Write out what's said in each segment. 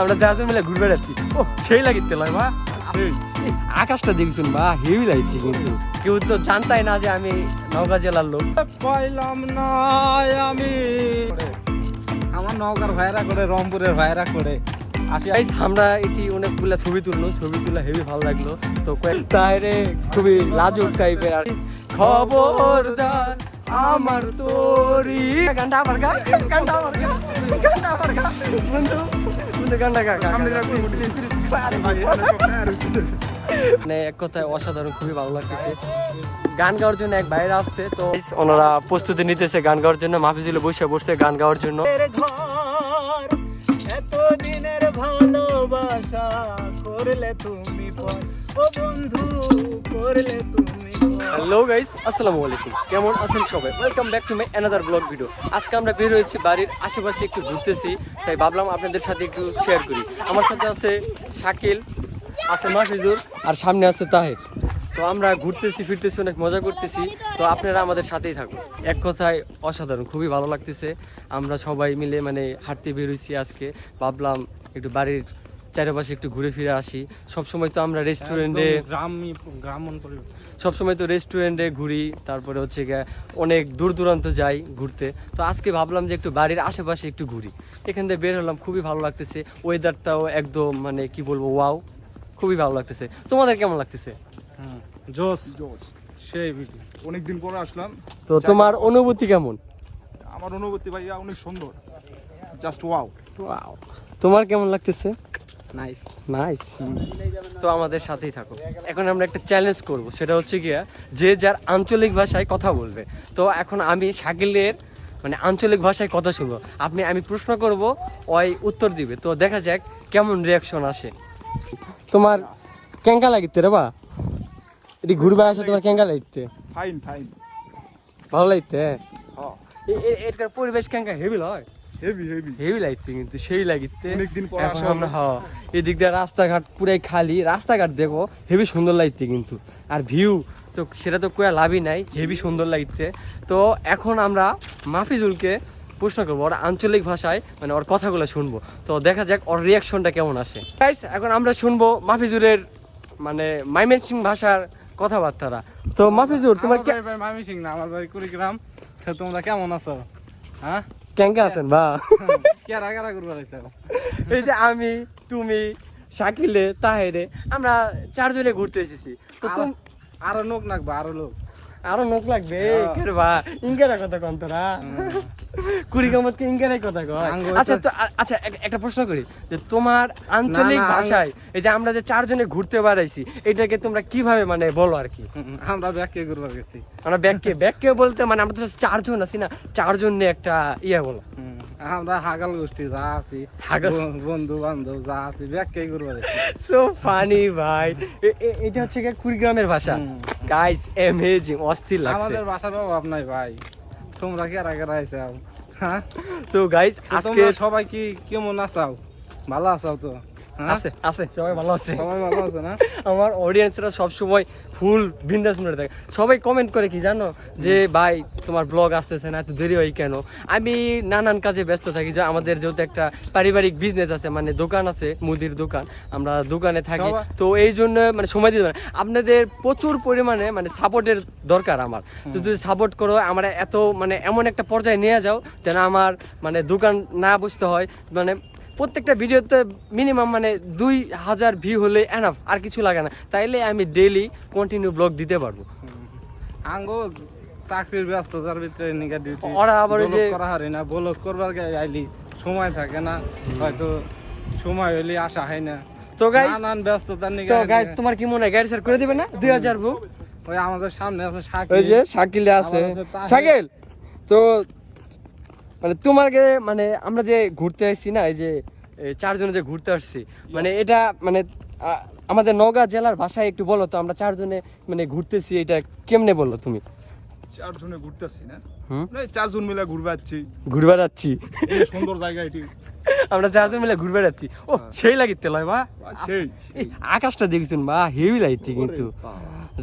আমরা চারজন মিলে ঘুরবে যাচ্ছি ও সেই লাগিতে লয় বা আকাশটা দেখছেন বা হেভি লাগছে কিন্তু। কেউ তো জানতাই না যে আমি নওগাঁ জেলার লোক। পাইলাম না আমি। আমার নওগাঁর ভাইরা করে রংপুরের ভাইরা করে। আসি। গাইস আমরা এটি অনেকগুলা ছবি তুললো ছবি তুলে হেভি ভালো লাগল। তো তাইরে খুবই লাজুক টাইপের আর খবরদার আমার তোরি। গানটা আমার গা গানটা আমার গা গানটা আমার গা বন্ধু মানে এক কথায় অসাধারণ খুবই ভালো লাগতেছে। গান গাওয়ার জন্য এক বাইরে আসছে তো ওনারা প্রস্তুতি নিতেছে গান গাওয়ার জন্য মাহফিজুল বসে বসছে গান গাওয়ার জন্য। এতদিনের ভালোবাসা করলে তুমি ও বন্ধু করলে তুমি হ্যালো গাইস আসসালামু আলাইকুম কেমন আছেন সবাই? Welcome back to my another vlog video আজকে আমরা বের হয়েছি বাড়ির আশেপাশে একটু ঘুরতেছি তাই ভাবলাম আপনাদের সাথে একটু শেয়ার করি। আমার সাথে আছে শাকিল আছে মাহফিজুর আর সামনে আছে তাহের। তো আমরা ঘুরতেছি ফিরতেছি অনেক মজা করতেছি। তো আপনারা আমাদের সাথেই থাকুন। এক কথায় অসাধারণ খুবই ভালো লাগতেছে। আমরা সবাই মিলে মানে হাঁটতে বেরোইছি আজকে। ভাবলাম একটু বাড়ির চারপাশে একটু ঘুরে ফিরে আসি। সবসময় তো আমরা রেস্টুরেন্টে গ্রামই গ্রামন পরিবেশ সবসময় তো রেস্টুরেন্টে ঘুরি তারপরে হচ্ছে গিয়ে অনেক দূর দূরান্ত যাই ঘুরতে। তো আজকে ভাবলাম যে একটু বাড়ির আশেপাশে একটু ঘুরি। এখান থেকে বের হলাম খুবই ভালো লাগতেছে। ওয়েদারটাও একদম মানে কি বলব ওয়াও খুবই ভালো লাগতেছে। তোমাদের কেমন লাগতেছে? জোস জোস সেই অনেকদিন পরে আসলাম। তো তোমার অনুভূতি কেমন? আমার অনুভূতি ভাইয়া অনেক সুন্দর। জাস্ট ওয়াও ওয়াও তোমার কেমন লাগতেছে? নাইস নাইস তো আমাদের সাথেই থাকো। এখন আমরা একটা চ্যালেঞ্জ করব। সেটা হচ্ছে গিয়া যে যার আঞ্চলিক ভাষায় কথা বলবে। তো এখন আমি শাকিলের মানে আঞ্চলিক ভাষায় কথা শুনব। আপনি আমি প্রশ্ন করব ওই উত্তর দিবে। তো দেখা যাক কেমন রিয়াকশন আসে। তোমার কেঙ্কা লাগিতে রে বা? এটি ঘুরবে আসে তোমার কেঙ্কা লাগিতে। ফাইন ফাইন ভালো লাগতে? এটার পরিবেশ কেঙ্কা হেভি হয় হেভি হেভি হেভি লাগছে কিন্তু সেই লাগিতে অনেকদিন পর আসা আমরা হ্যাঁ। এদিক দিয়ে রাস্তাঘাট পুরাই খালি। রাস্তাঘাট দেখো হেভি সুন্দর লাগছে কিন্তু। আর ভিউ তো সেটা তো কোয়া লাভই নাই হেভি সুন্দর লাগছে। তো এখন আমরা মাফিজুলকে প্রশ্ন করব, ওর আঞ্চলিক ভাষায় মানে ওর কথাগুলো শুনব। তো দেখা যাক ওর রিয়াকশনটা কেমন আসে। এখন আমরা শুনব মাফিজুরের মানে মাইমেন সিং ভাষার কথাবার্তারা। তো মাফিজুর, তোমার মামি সিং না, আমার বাড়ি কুড়িগ্রাম। তোমরা কেমন আছো? হ্যাঁ? কেঙ্কা আছেন বা? এই যে আমি তুমি শাকিলে তাহেরে আমরা চারজনে ঘুরতে এসেছি। আরও লোক লাগবে আরও লোক। আরও নোক লাগবে। কের বা? ইঙ্গারা কথা কন তোরা কুড়ি কে ইঙ্গারাই কথা কয়? আচ্ছা তো- আচ্ছা একটা প্রশ্ন করি। যে তোমার আঞ্চলিক ভাষায় এই যে আমরা যে চারজনে ঘুরতে বেড়াইছি এটাকে তোমরা কীভাবে মানে বলো আর কি? আমরা ঘুরবার গেছি আমরা ব্যাগকে ব্যাগকে বলতে মানে আমরা তো চারজন আছি না চারজন নিয়ে একটা ইয়ে বলো। আমরা হাগাল গোষ্ঠী যা আছি বন্ধু বান্ধব যা আছি ব্যাগকে ঘুরবার সো ফানি ভাই। এটা হচ্ছে কুড়িগ্রামের ভাষা। গাইস অ্যামেজিং অস্থির লাগছে। আমাদের বাসার অভাব নাই ভাই। তোমরা কি আর আগে আইসাও হ্যাঁ? তো গাইস আজকে সবাই কি কেমন আসাও ভালো আসাও তো? আছে আছে। সবাই ভালো আছে? সবাই ভালো আছে না? আমার অডিয়েন্সরা সব সময় ফুল বিন্দাস মনে থাকে। সবাই কমেন্ট করে কি জানো? যে ভাই তোমার ব্লগ আসতেছে না এত দেরি হয় কেন? আমি নানান কাজে ব্যস্ত থাকি। যে আমাদের যেহেতু একটা পারিবারিক বিজনেস আছে মানে দোকান আছে মুদির দোকান। আমরা দোকানে থাকি। তো এই জন্য মানে সময় দিতে আপনাদের প্রচুর পরিমাণে মানে সাপোর্টের দরকার আমার। তো যদি সাপোর্ট করো আমার এত মানে এমন একটা পর্যায়ে নিয়ে যাও যেন আমার মানে দোকান না বসতে হয়। মানে প্রত্যেকটা ভিডিওতে মিনিমাম মানে দুই হাজার ভিউ হলে এনাফ আর কিছু লাগে না। তাইলে আমি ডেলি কন্টিনিউ ব্লগ দিতে পারব। আঙ্গো চাকরির ব্যস্ততার ভিতরে নিগা ডিউটি ওরা আবার যে- করা হারি না বলক করবার আইলি সময় থাকে না হয়তো সময় হইলে আসা হয় না। তো গাইস নানান ব্যস্ততার নিগা তো গাইস তোমার কি মনে হয় গাড়ি স্যার করে দিবে না? দুই হাজার ভু ওই আমাদের সামনে আছে সাকিব ওই যে শাকিলে। আছে। শাকিল তো মানে তোমাকে মানে আমরা যে ঘুরতে আসছি না এই যে এই চারজনে যে ঘুরতে আসছি মানে এটা মানে আমাদের নওগাঁ জেলার ভাষায় একটু বলো তো আমরা চারজনে মানে ঘুরতেছি এটা কেমনে বলল তুমি? চারজনে ঘুরতেছি না? চারজন মিলে ঘুরবে যাচ্ছি ঘুরবে যাচ্ছি। সুন্দর জায়গা এটি। আমরা চারজন মিলে ঘুরবে যাচ্ছি। ও সেই লাগিতে লয় বা? সেই আকাশটা দেখছেন বা হেভি লাগছে কিন্তু।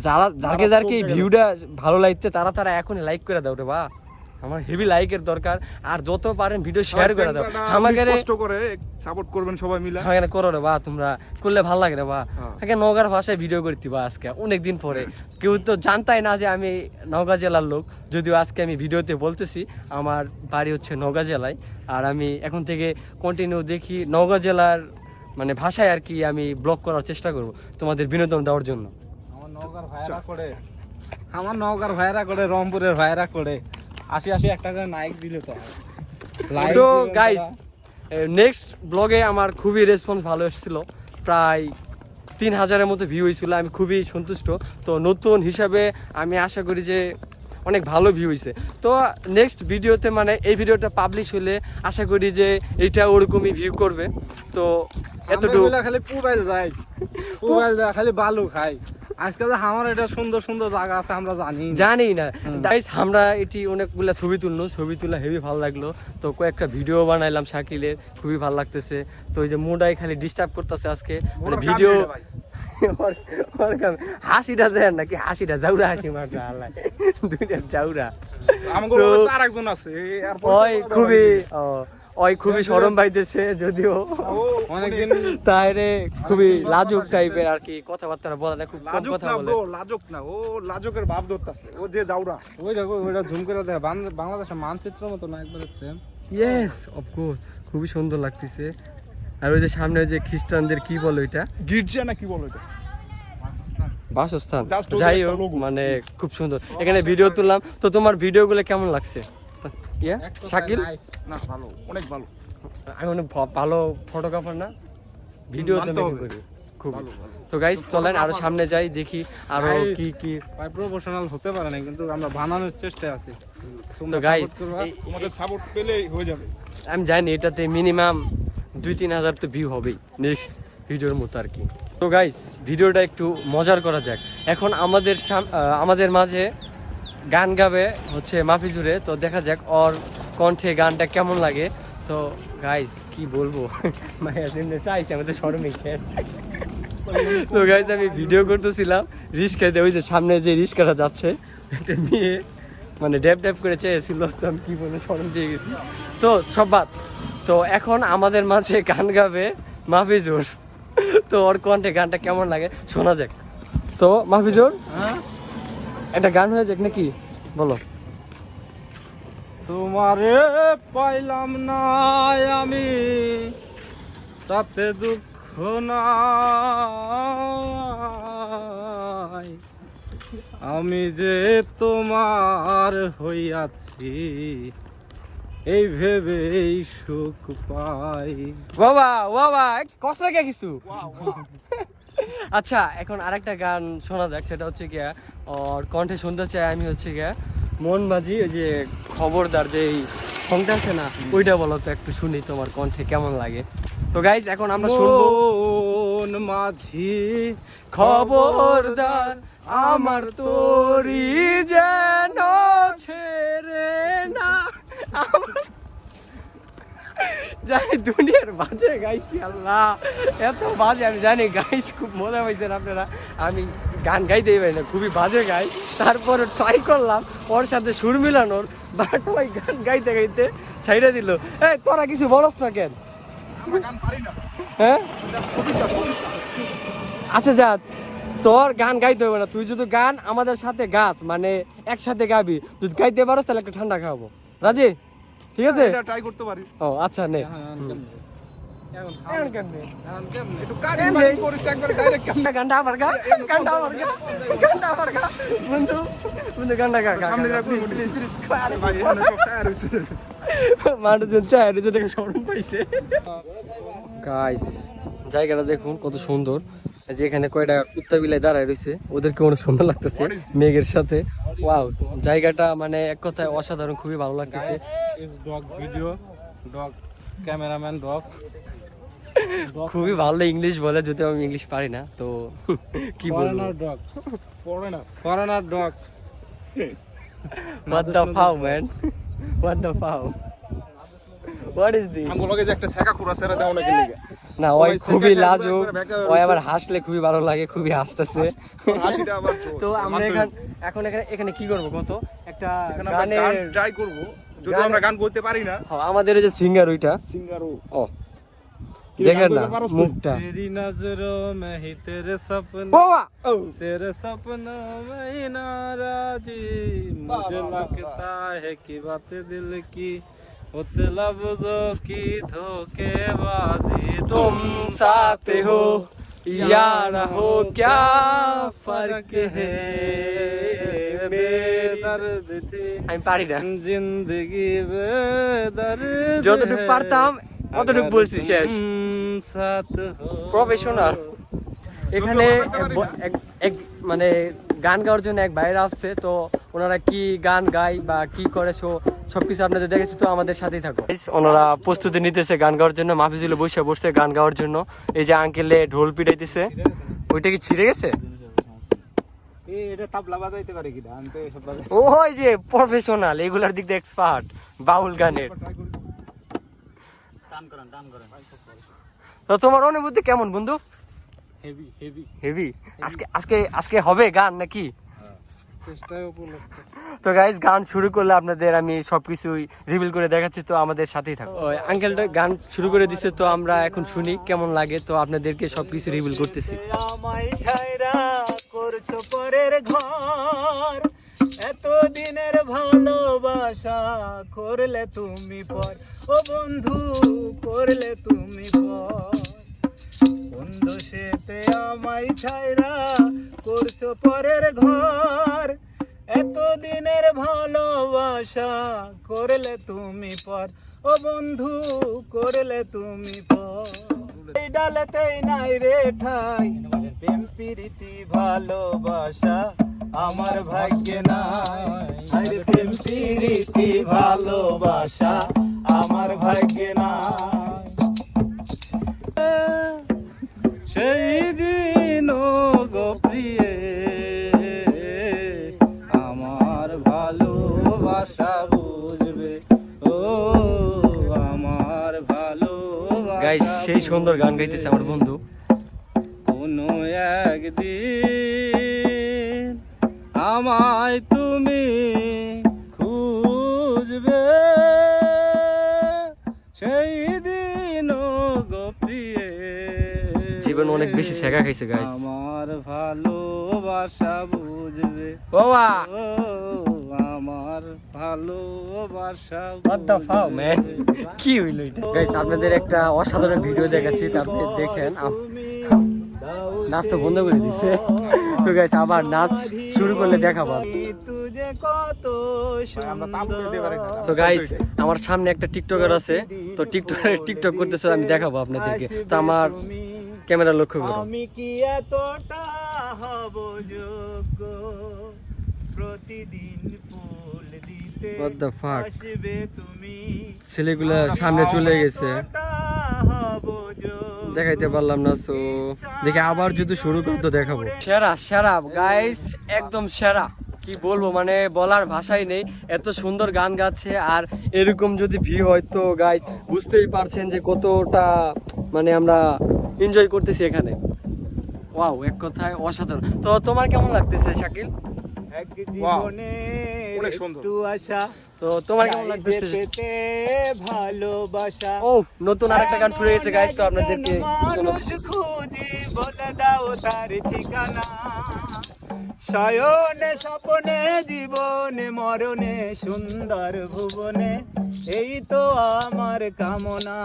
যারা যাকে যারকে ভিউটা ভালো লাগছে তারা তারা এখনই লাইক করে দাও রে বা। আমার হেভি লাইকের দরকার। আর যত পারেন ভিডিও শেয়ার করে দাও। আমাকে কষ্ট করে সাপোর্ট করবেন সবাই মিলে। আমাকে করো রে বা তোমরা করলে ভালো লাগে রে বা। হ্যাঁ। আগে নওগাঁর ভাষায় ভিডিও করতে বা আজকে অনেক দিন পরে। কেউ তো জানতাই না যে আমি নওগাঁ জেলার লোক। যদিও আজকে আমি ভিডিওতে বলতেছি আমার বাড়ি হচ্ছে নওগাঁ জেলায়। আর আমি এখন থেকে কন্টিনিউ দেখি নওগাঁ জেলার মানে ভাষায় আর কি আমি ব্লগ করার চেষ্টা করব তোমাদের বিনোদন দেওয়ার জন্য। আমার নওগাঁর ভাইরা করে। আমার নওগাঁর ভাইরা করে রংপুরের ভাইরা করে। আসি আসি একটা করে নাইক দিলে তো তো গাইস নেক্সট ব্লগে আমার খুবই রেসপন্স ভালো এসেছিল। প্রায় তিন হাজারের মতো ভিউ হয়েছিল আমি খুবই সন্তুষ্ট। তো নতুন হিসাবে আমি আশা করি যে অনেক ভালো ভিউ হয়েছে। তো নেক্সট ভিডিওতে মানে এই ভিডিওটা পাবলিশ হলে আশা করি যে এটা ওরকমই ভিউ করবে। তো এতটুকু। খালি পুবাইল যাই। পুবাইল যায় খালি বালু খাই। আজকে আমার এটা সুন্দর সুন্দর জায়গা আছে আমরা জানি জানি না। গাইস আমরা এটি অনেকগুলা ছবি তুললো ছবি তুলা হেভি ভালো লাগল। তো কয়েকটা ভিডিও বানাইলাম শাকিলের খুবই ভালো লাগতেছে। তো ওই যে মুডাই খালি ডিস্টার্ব করতেছে আজকে। মানে ভিডিও হাসিটা দেন নাকি? হাসিটা জাউরা হাসি আল্লাহ। দুইটা জাউরা। আমাকে তো- আর একজন আছে খুবই ওই খুবই সরম পাইতেছে যদিও। অনেকদিন তাইরে খুবই লাজুক টাইপের আর কি কথাবার্তা বলে না খুব লাজুক কথা বলে। লাজুক না ও লাজুকের ভাব ধরতাছে ও যে যাওরা ওই দেখো ওইটা ঝুম করে দেয় বাংলাদেশের মানচিত্র মতো না একবারে সেম ইয়েস অফকোর্স খুবই সুন্দর লাগতেছে। আর ওই যে সামনে যে খ্রিস্টানদের কি বলে ওইটা? গির্জা না কি বলো এটা বাসস্থান। যাই হোক মানে খুব সুন্দর। এখানে ভিডিও তুললাম তো তোমার ভিডিওগুলো কেমন লাগছে? ইয়া শাকিল না ভালো অনেক ভালো। আমি অনেক ভালো ফটোগ্রাফার না। ভিডিও তো। করি খুব তো গাইস চলেন আরও সামনে যাই দেখি আরও কি কি। ভাই প্রফেশনাল হতে পারে না কিন্তু আমরা বানানোর চেষ্টায় আছি। তো গাইস তোমাদের সাপোর্ট পেলেই হয়ে যাবে। আমি জানি এটাতে মিনিমাম দুই তিন হাজার তো ভিউ হবেই নেক্সট ভিডিওর মতো আর কি। তো গাইস ভিডিওটা একটু মজার করা যাক। এখন আমাদের সাম- আহ, আমাদের মাঝে গান গাবে হচ্ছে মাফিজুরে তো দেখা যাক ওর কণ্ঠে গানটা কেমন লাগে। তো গাইস কি বলব? চাইছে আমাদের সরমে তো গাইস আমি ভিডিও করতেছিলাম রিস্কাতে ওই যে সামনে যে রিস্কাটা যাচ্ছে, একটা মেয়ে মানে ড্যাপ ড্যাপ করে চেয়েছিল, তো আমি কি বলে সরম দিয়ে গেছি। তো সব বাদ। তো এখন আমাদের মাঝে গান গাবে মাহফিজুর তো ওর কণ্ঠে গানটা কেমন লাগে, শোনা যাক। তো মাহফিজুর হ্যাঁ। একটা গান হয়ে যাক নাকি? বলো। তোমারে পাইলাম না আমি তাতে দুঃখ নাই। আমি যে তোমার হইয়াছি এই ভেবেই সুখ পাই। বাবা বাবা কষ্ট লাগে কিছু? আচ্ছা এখন আরেকটা গান শোনা যাক সেটা হচ্ছে গিয়া ওর কণ্ঠে শুনতে চাই আমি হচ্ছে গিয়া মন মাঝি ওই যে খবরদার যে এই সংটা আছে না ওইটা বলো তো একটু শুনি তোমার কণ্ঠে কেমন লাগে। তো গাইজ এখন আমরা শুনব। মন মাঝি খবরদার আমার তোরি যেন ছেড়ে না। আমার- জানি দুনিয়ার বাজে গাইছি আল্লাহ। এত বাজে, আমি জানি গাইস খুব মজা পাইছেন আপনারা। আমি গান গাইতেই পারি না, খুবই বাজে গাই। তারপর ট্রাই করলাম, ওর সাথে সুর মিলানোর বাট ওই গান গাইতে গাইতে ছাইড়ে দিল। এই, তোরা কিছু বলস না কেন? হ্যাঁ? আচ্ছা যা, তোর গান গাইতে হবে না, তুই যদি গান আমাদের সাথে গাছ মানে একসাথে গাবি, যদি গাইতে পারো তাহলে একটা ঠান্ডা খাওয়াবো। রাজি? ঠিক আছে? এটা ট্রাই করতে পারি ও আচ্ছা নে। জায়গাটা দেখুন কত সুন্দর। যে এখানে কয়টা কুত্তা বিলাই দাঁড়ায় রয়েছে ওদেরকে অনেক সুন্দর লাগতেছে মেঘের সাথে। ওয়াও জায়গাটা মানে এক কথায় অসাধারণ খুবই ভালো লাগতেছে। Dog video dog cameraman dog খুবই ভালো ইংলিশ বলে যদি আমি ইংলিশ পারি না তো কি বলব? Foreigner dog foreigner dog What the foul, man? What the foul? না ওই খুবই লাজুক। ওই আবার হাসলে খুবই ভালো লাগে খুবই হাসতেছে। তো আমরা এখন এখন এখানে এখানে কি করব কত? একটা গানে ট্রাই করব। যদি আমরা গান বলতে পারি না। আমাদের যে সিঙ্গার ওইটা। সিঙ্গার ও। দেখেন না মুখটা। তেরি নজরো মে তেরে সপন তেরে সপন মে নারাজি। মুঝে লাগতা হে কি বাত দিল কি? बातें दिल की होते लफ्जों की धोखेबाजी तुम साथ हो या ना हो क्या फर्क है मेरी- बेदर्द थी আমি পারি না जिंदगी बेदर्द যতটুকু है। পারতাম অতটুকু বলছি শেষ तुम साथ हो প্রফেশনাল এখানে এক- এক- এক মানে গান গাওয়ার জন্য এক বাইরে আসছে তো ওনারা কি গান গায় বা কি করে সো সবকিছু আপনাদের দেখেছি তো আমাদের সাথেই থাকো ওনারা প্রস্তুতি নিতেছে গান গাওয়ার জন্য মাহফিজুল বসে বসছে গান গাওয়ার জন্য। এই যে আঙ্কেলে ঢোল পিটাইতেছে। ওইটা কি ছিঁড়ে গেছে? এটা তাবলা বাজাইতে পারে কিনা? আমি তো এসব বাজাই ওই যে প্রফেশনাল এগুলার দিক দিয়ে এক্সপার্ট বাউল গানের। টান করেন টান করেন। তো তোমার অনুভূতি কেমন বন্ধু? হেভি হেভি হেভি আজকে আজকে আজকে হবে গান নাকি? তো গাইজ গান শুরু করলে আপনাদের আমি সবকিছুই রিভিল করে দেখাচ্ছি তো আমাদের সাথেই থাকো আঙ্কেলটা গান শুরু করে দিচ্ছে তো আমরা এখন শুনি কেমন লাগে তো আপনাদেরকে সবকিছু রিভিল করতেছি। করছ পরের ঘর। এত দিনের ভালোবাসা করলে তুমি পর। ও বন্ধু করলে তুমি পর। কোন দোষেতে আমায় ছাইরা করছ পরের ঘর। এত দিনের ভালোবাসা করলে তুমি পর। ও বন্ধু, করলে তুমি পর। ডালেতেই নাই রে ঠাই, প্রেম, প্রীতি, ভালোবাসা আমার ভাগ্যে নাই। প্রেম, প্রীতি, ভালোবাসা আমার ভাগ্যে নাই। সেই দিন গো প্রিয়ে আমার ভালোবাসা বুঝবে। ও আমার ভালো গাইজ সেই সুন্দর গান গাইতেছে আমার বন্ধু। কোনো একদিন আমায় অনেক বেশি শেখা খাইছে গাইজ আমার ভালোবাসা বুঝবে। বাবা! আমার ভালোবাসা What the fuck, man? কি হইল এটা? গাইজ আপনাদের একটা অসাধারণ ভিডিও দেখাচ্ছি তা আপনি দেখেন। নাচ তো বন্ধ করে দিছে। তো গাইজ আবার নাচ শুরু করলে দেখাবো। তো গাইজ আমার সামনে একটা টিকটকার আছে। তো টিকটকার টিকটক করতেছে আমি দেখাবো আপনাদেরকে। তো আমার ক্যামেরা লক্ষ্য করো। আমি কি এতটা হব যোগ্য? প্রতিদিন ফুল দিতে What the fuck? আসবে তুমি? ছেলেগুলা সামনে চলে গেছে। দেখাইতে পারলাম না সো দেখে আবার যদি শুরু করি তো দেখাবো। সেরা সেরা গাইস একদম সেরা। কি বলব মানে বলার ভাষাই নেই। এত সুন্দর গান গাচ্ছে আর এরকম যদি ভি হয় তো গাইস বুঝতেই পারছেন যে কতটা মানে আমরা এনজয় করতেছি এখানে। ওয়াও এক কথায় অসাধারণ। তো তোমার কেমন লাগতেছে শাকিল? এক জীবনে অনেক সুন্দর। তো তোমার কেমন চাইবে লাগতেছে ভালোবাসা। ও নতুন আরেকটা গান শুরু হয়েছে গাইস তো আপনাদেরকে বলে দাও তার ঠিকানা। শয়নে স্বপনে, জীবনে, মরণে, সুন্দর ভুবনে, এই তো আমার কামনা।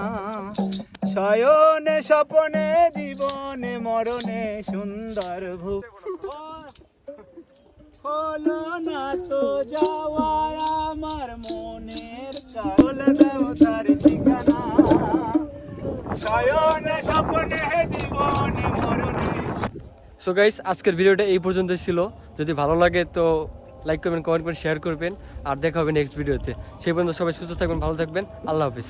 শয়নে স্বপনে, জীবনে, মরণে, সুন্দর ভুবন। হলো না তো যাওয়া আমার মনের কাল দাও তার ঠিকানা। শয়নে স্বপ্নে, জীবনে, মরণে সো গাইস আজকের ভিডিওটা এই পর্যন্ত ছিল। যদি ভালো লাগে তো লাইক করবেন কমেন্ট করবেন শেয়ার করবেন। আর দেখা হবে নেক্সট ভিডিওতে সেই পর্যন্ত সবাই সুস্থ থাকবেন, ভালো থাকবেন। আল্লাহ হাফিজ।